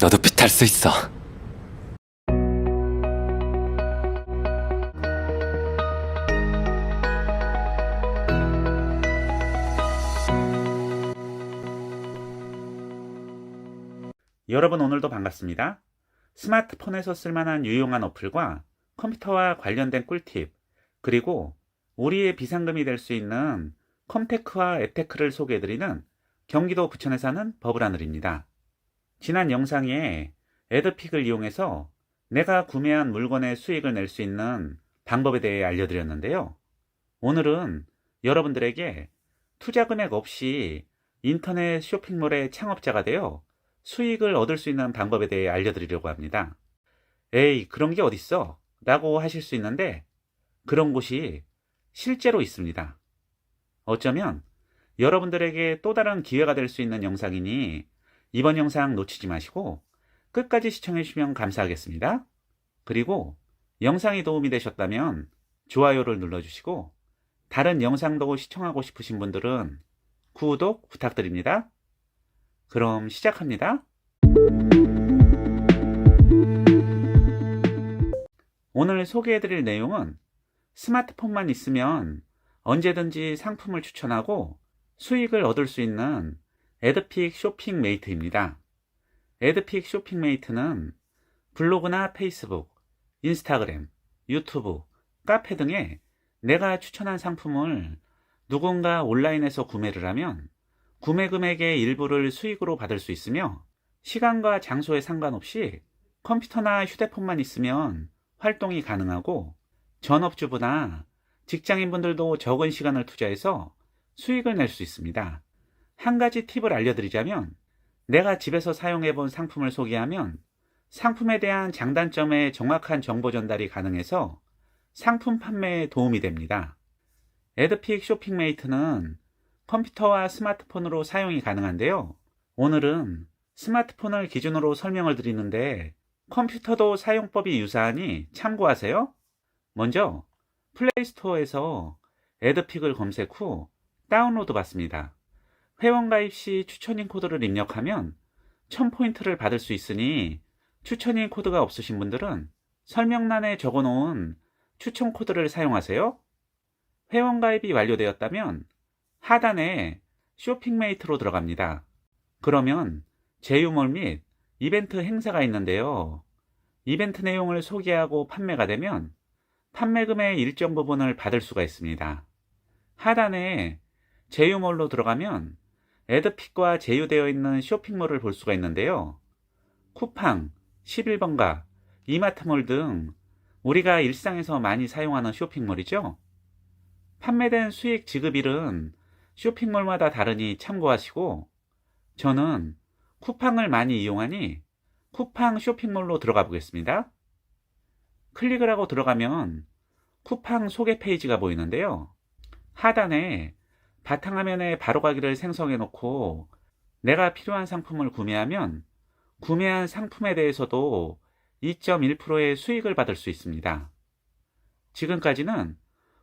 너도 빛할 수 있어. 여러분 오늘도 반갑습니다. 스마트폰에서 쓸만한 유용한 어플과 컴퓨터와 관련된 꿀팁, 그리고 우리의 비상금이 될 수 있는 컴테크와 에테크를 소개해드리는 경기도 부천에 사는 버블하늘입니다. 지난 영상에 에드픽을 이용해서 내가 구매한 물건의 수익을 낼 수 있는 방법에 대해 알려드렸는데요. 오늘은 여러분들에게 투자 금액 없이 인터넷 쇼핑몰의 창업자가 되어 수익을 얻을 수 있는 방법에 대해 알려드리려고 합니다. 에이, 그런 게 어딨어? 라고 하실 수 있는데, 그런 곳이 실제로 있습니다. 어쩌면 여러분들에게 또 다른 기회가 될 수 있는 영상이니 이번 영상 놓치지 마시고 끝까지 시청해주시면 감사하겠습니다. 그리고 영상이 도움이 되셨다면 좋아요를 눌러주시고 다른 영상도 시청하고 싶으신 분들은 구독 부탁드립니다. 그럼 시작합니다. 오늘 소개해드릴 내용은 스마트폰만 있으면 언제든지 상품을 추천하고 수익을 얻을 수 있는 에드픽 쇼핑 메이트입니다. 에드픽 쇼핑 메이트는 블로그나 페이스북, 인스타그램, 유튜브, 카페 등에 내가 추천한 상품을 누군가 온라인에서 구매를 하면 구매 금액의 일부를 수익으로 받을 수 있으며 시간과 장소에 상관없이 컴퓨터나 휴대폰만 있으면 활동이 가능하고 전업주부나 직장인분들도 적은 시간을 투자해서 수익을 낼 수 있습니다. 한 가지 팁을 알려드리자면 내가 집에서 사용해 본 상품을 소개하면 상품에 대한 장단점의 정확한 정보 전달이 가능해서 상품 판매에 도움이 됩니다. 에드픽 쇼핑메이트는 컴퓨터와 스마트폰으로 사용이 가능한데요. 오늘은 스마트폰을 기준으로 설명을 드리는데 컴퓨터도 사용법이 유사하니 참고하세요. 먼저 플레이스토어에서 에드픽을 검색 후 다운로드 받습니다. 회원가입 시 추천인 코드를 입력하면 1000포인트를 받을 수 있으니 추천인 코드가 없으신 분들은 설명란에 적어놓은 추천 코드를 사용하세요. 회원가입이 완료되었다면 하단에 쇼핑메이트로 들어갑니다. 그러면 제휴몰 및 이벤트 행사가 있는데요. 이벤트 내용을 소개하고 판매가 되면 판매금의 일정 부분을 받을 수가 있습니다. 하단에 제휴몰로 들어가면 에드픽과 제휴되어 있는 쇼핑몰을 볼 수가 있는데요. 쿠팡, 11번가, 이마트몰 등 우리가 일상에서 많이 사용하는 쇼핑몰이죠. 판매된 수익 지급일은 쇼핑몰마다 다르니 참고하시고 저는 쿠팡을 많이 이용하니 쿠팡 쇼핑몰로 들어가 보겠습니다. 클릭을 하고 들어가면 쿠팡 소개 페이지가 보이는데요. 하단에 바탕화면에 바로가기를 생성해 놓고 내가 필요한 상품을 구매하면 구매한 상품에 대해서도 2.1%의 수익을 받을 수 있습니다. 지금까지는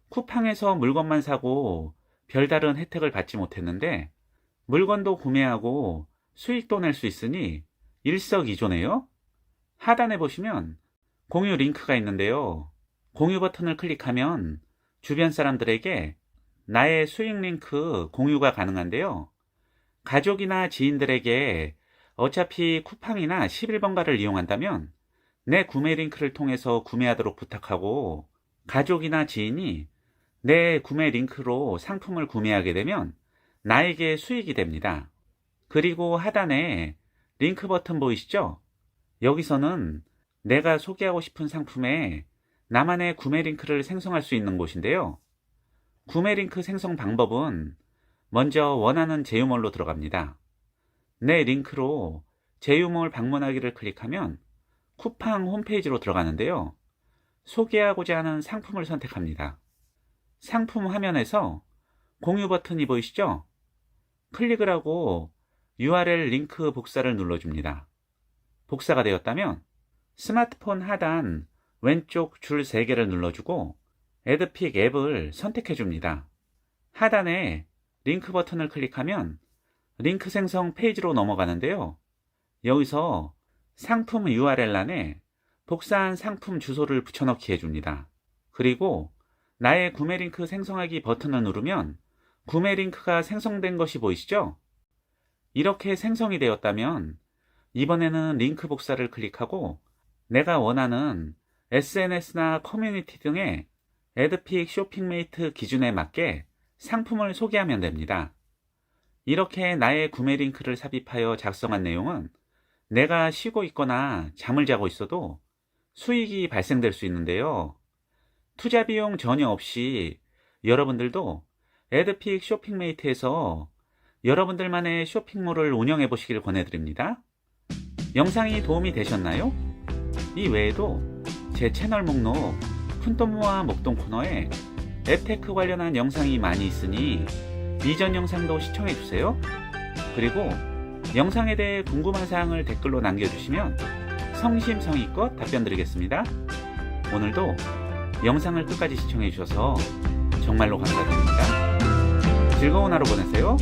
쿠팡에서 물건만 사고 별다른 혜택을 받지 못했는데 물건도 구매하고 수익도 낼 수 있으니 일석이조네요. 하단에 보시면 공유 링크가 있는데요. 공유 버튼을 클릭하면 주변 사람들에게 나의 수익 링크 공유가 가능한데요. 가족이나 지인들에게 어차피 쿠팡이나 11번가를 이용한다면 내 구매 링크를 통해서 구매하도록 부탁하고 가족이나 지인이 내 구매 링크로 상품을 구매하게 되면 나에게 수익이 됩니다. 그리고 하단에 링크 버튼 보이시죠? 여기서는 내가 소개하고 싶은 상품에 나만의 구매 링크를 생성할 수 있는 곳인데요. 구매 링크 생성 방법은 먼저 원하는 제휴몰로 들어갑니다. 내 링크로 제휴몰 방문하기를 클릭하면 쿠팡 홈페이지로 들어가는데요. 소개하고자 하는 상품을 선택합니다. 상품 화면에서 공유 버튼이 보이시죠? 클릭을 하고 URL 링크 복사를 눌러줍니다. 복사가 되었다면 스마트폰 하단 왼쪽 줄 3개를 눌러주고 에드픽 앱을 선택해 줍니다. 하단에 링크 버튼을 클릭하면 링크 생성 페이지로 넘어가는데요. 여기서 상품 URL란에 복사한 상품 주소를 붙여넣기 해줍니다. 그리고 나의 구매 링크 생성하기 버튼을 누르면 구매 링크가 생성된 것이 보이시죠? 이렇게 생성이 되었다면 이번에는 링크 복사를 클릭하고 내가 원하는 SNS나 커뮤니티 등의 에드픽 쇼핑메이트 기준에 맞게 상품을 소개하면 됩니다. 이렇게 나의 구매 링크를 삽입하여 작성한 내용은 내가 쉬고 있거나 잠을 자고 있어도 수익이 발생될 수 있는데요. 투자 비용 전혀 없이 여러분들도 에드픽 쇼핑메이트에서 여러분들만의 쇼핑몰을 운영해 보시길 권해드립니다. 영상이 도움이 되셨나요? 이 외에도 제 채널 목록 푼돈모아 목동 코너에 앱테크 관련한 영상이 많이 있으니 이전 영상도 시청해 주세요. 그리고 영상에 대해 궁금한 사항을 댓글로 남겨주시면 성심성의껏 답변 드리겠습니다. 오늘도 영상을 끝까지 시청해 주셔서 정말로 감사드립니다. 즐거운 하루 보내세요.